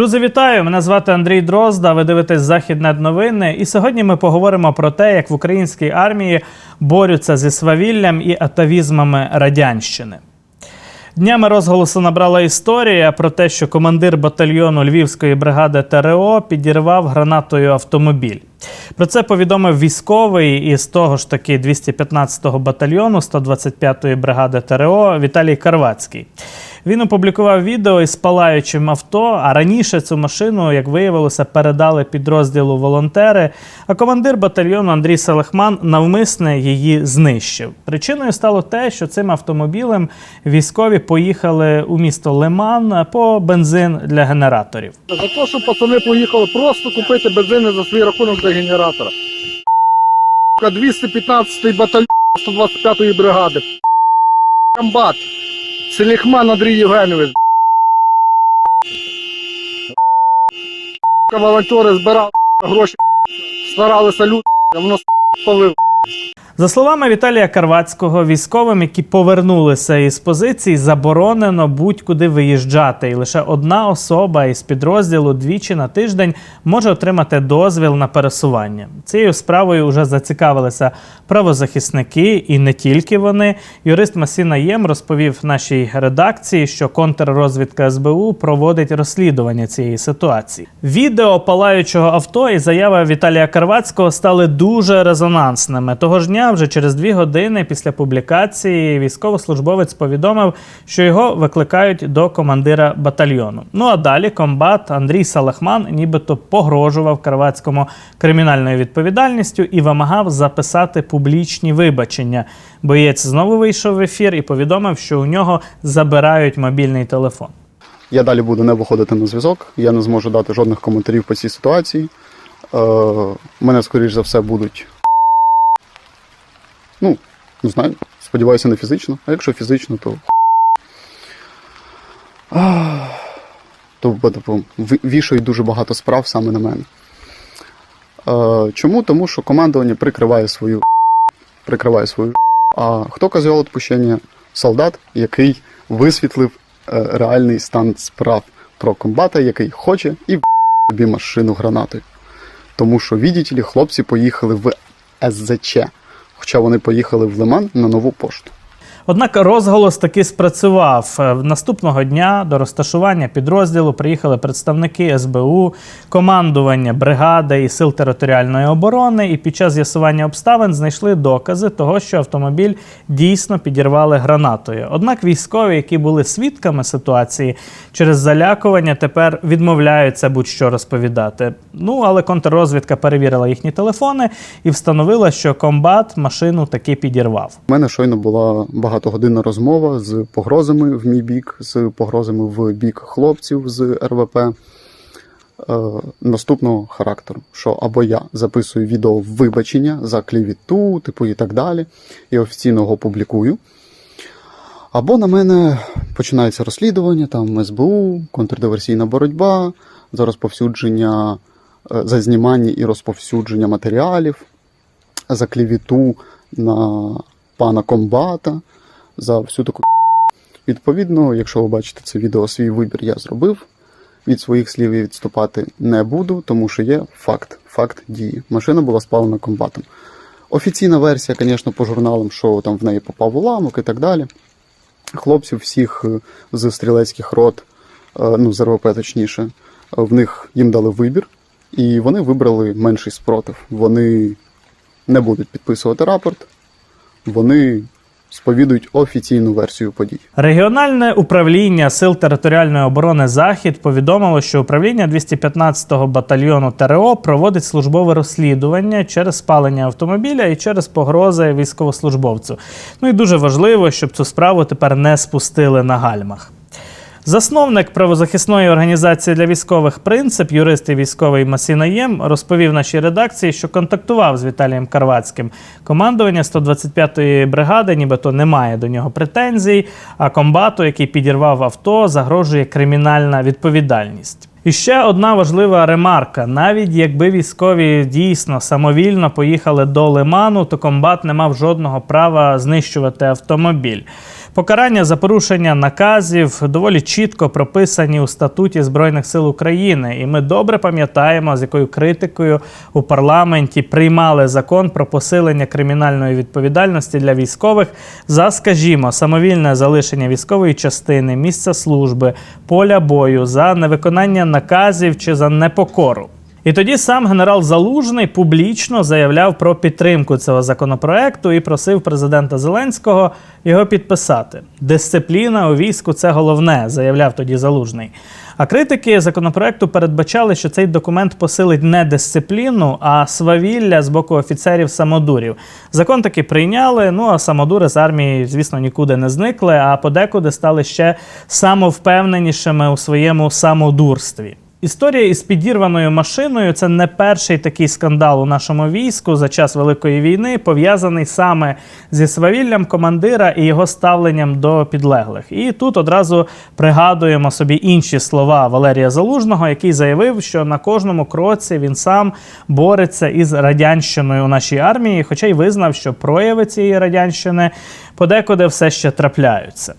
Друзі, вітаю! Мене звати Андрій Дрозда. Ви дивитесь Західнет новини. І сьогодні ми поговоримо про те, як в українській армії борються зі свавіллям і атавізмами радянщини. Днями розголосу набрала історія про те, що командир батальйону Львівської бригади ТРО підірвав гранатою автомобіль. Про це повідомив військовий із того ж таки 215-го батальйону 125-ї бригади ТРО Віталій Карвацький. Він опублікував відео із палаючим авто. А раніше цю машину, як виявилося, передали підрозділу волонтери. А командир батальйону Андрій Селехман навмисне її знищив. Причиною стало те, що цим автомобілем військові поїхали у місто Лиман по бензин для генераторів. За те, що пацани поїхали просто купити бензини за свій рахунок для генератора. 215-й батальйон 125-ї бригади. Комбат. Селіхман Андрій Євгенович. Волонтери збирали гроші, старалися люди, воно палив. За словами Віталія Карвацького, військовим, які повернулися із позицій, заборонено будь-куди виїжджати, і лише одна особа із підрозділу двічі на тиждень може отримати дозвіл на пересування. Цією справою вже зацікавилися правозахисники, і не тільки вони. Юрист Масіна Єм розповів нашій редакції, що контррозвідка СБУ проводить розслідування цієї ситуації. Відео палаючого авто і заява Віталія Карвацького стали дуже резонансними. Того ж дня, вже через дві години після публікації, військовослужбовець повідомив, що його викликають до командира батальйону. Ну а далі комбат Андрій Салахман нібито погрожував Карвацькому кримінальною відповідальністю і вимагав записати публічні вибачення. Боєць знову вийшов в ефір і повідомив, що у нього забирають мобільний телефон. Я далі буду не виходити на зв'язок, я не зможу дати жодних коментарів по цій ситуації. Е, мене, скоріш за все, будуть. Ну, не знаю, сподіваюся, не фізично. А якщо фізично, то. То типу, вішають дуже багато справ саме на мене. Е, чому? Тому що командування прикриває свою прикриває свою. А хто козьол відпущення? Солдат, який висвітлив е, реальний стан справ про комбата, який хоче і собі машину гранатою. Тому що, видите хлопці поїхали в СЗЧ, хоча вони поїхали в Лиман на нову пошту. Однак розголос таки спрацював. Е, Наступного дня до розташування підрозділу приїхали представники СБУ, командування бригади і сил територіальної оборони, і під час з'ясування обставин знайшли докази того, що автомобіль дійсно підірвали гранатою. Однак військові, які були свідками ситуації, через залякування тепер відмовляються будь-що розповідати. Ну але контррозвідка перевірила їхні телефони і встановила, що комбат машину таки підірвав. У мене щойно була багатогодинна розмова з погрозами в мій бік, з погрозами в бік хлопців з РВП е, наступного характеру: що або я записую відео вибачення за клівіту, типу і так далі, і офіційно його публікую. Або на мене починається розслідування, там СБУ, контрдиверсійна боротьба, за розповсюдження, е, за знімання і розповсюдження матеріалів, за клівіту на пана комбата, за всю таку. Відповідно, якщо ви бачите це відео, свій вибір я зробив. Від своїх слів я відступати не буду, тому що є факт, факт дії. Машина була спалена комбатом. Офіційна версія, звісно, по журналам, що там в неї попав уламок і так далі. Хлопців всіх е, з стрілецьких рот, е, ну, з РВП точніше, е, в них їм дали вибір, і вони вибрали менший спротив. Вони не будуть підписувати рапорт, вони сповідують офіційну версію подій. Регіональне управління сил територіальної оборони Захід повідомило, що управління 215-го батальйону ТРО проводить службове розслідування через спалення автомобіля і через погрози військовослужбовцю. Ну і дуже важливо, щоб цю справу тепер не спустили на гальмах. Засновник правозахисної організації для військових принцип, юрист і військовий Масінаєм, розповів нашій редакції, що контактував з Віталієм Карвацьким. Командування 125-ї бригади, нібито не має до нього претензій. А комбату, який підірвав авто, загрожує кримінальна відповідальність. І ще одна важлива ремарка: навіть якби військові дійсно самовільно поїхали до лиману, то комбат не мав жодного права знищувати автомобіль. Покарання за порушення наказів доволі чітко прописані у статуті Збройних сил України, і ми добре пам'ятаємо, з якою критикою у парламенті приймали закон про посилення кримінальної відповідальності для військових за, скажімо, самовільне залишення військової частини, місця служби, поля бою за невиконання наказів чи за непокору. І тоді сам генерал Залужний публічно заявляв про підтримку цього законопроекту і просив президента Зеленського його підписати. Дисципліна у війську це головне, заявляв тоді Залужний. А критики законопроекту передбачали, що цей документ посилить не дисципліну, а свавілля з боку офіцерів самодурів. Закон таки прийняли. Ну а самодури з армії, звісно, нікуди не зникли, а подекуди стали ще самовпевненішими у своєму самодурстві. Історія із підірваною машиною це не перший такий скандал у нашому війську за час Великої війни, пов'язаний саме зі свавіллям командира і його ставленням до підлеглих. І тут одразу пригадуємо собі інші слова Валерія Залужного, який заявив, що на кожному кроці він сам бореться із радянщиною у нашій армії, хоча й визнав, що прояви цієї радянщини подекуди все ще трапляються.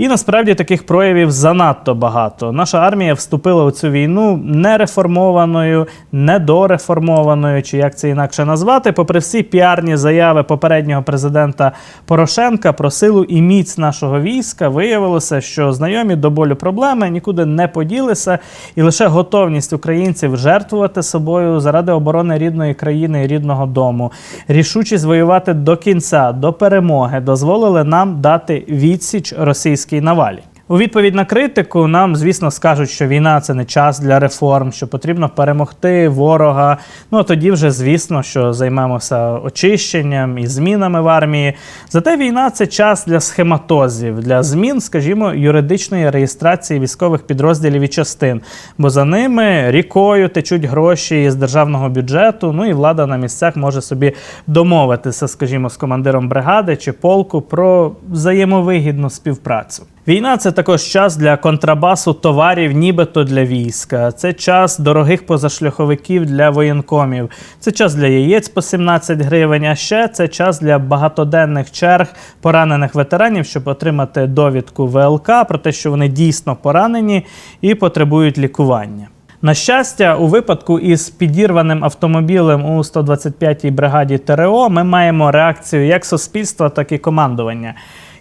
І насправді таких проявів занадто багато. Наша армія вступила у цю війну нереформованою, недореформованою, чи як це інакше назвати, попри всі піарні заяви попереднього президента Порошенка про силу і міць нашого війська, виявилося, що знайомі до болю проблеми нікуди не поділися, і лише готовність українців жертвувати собою заради оборони рідної країни і рідного дому, рішучість воювати до кінця, до перемоги, дозволили нам дати відсіч російській навалі. У відповідь на критику нам, звісно, скажуть, що війна це не час для реформ, що потрібно перемогти ворога. Ну а тоді вже звісно, що займемося очищенням і змінами в армії. Зате війна це час для схематозів, для змін, скажімо, юридичної реєстрації військових підрозділів і частин. Бо за ними рікою течуть гроші з державного бюджету. Ну і влада на місцях може собі домовитися, скажімо, з командиром бригади чи полку про взаємовигідну співпрацю. Війна це також час для контрабасу товарів, нібито для війська. Це час дорогих позашляховиків для воєнкомів. Це час для яєць по 17 гривень. А ще це час для багатоденних черг поранених ветеранів, щоб отримати довідку ВЛК про те, що вони дійсно поранені і потребують лікування. На щастя, у випадку із підірваним автомобілем у 125-й бригаді ТРО ми маємо реакцію як суспільства, так і командування.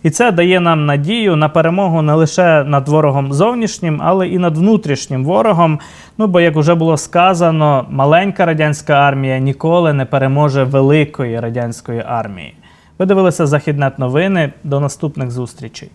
І це дає нам надію на перемогу не лише над ворогом зовнішнім, але і над внутрішнім ворогом. Ну бо, як вже було сказано, маленька радянська армія ніколи не переможе великої радянської армії. Ви дивилися Західнет новини. До наступних зустрічей.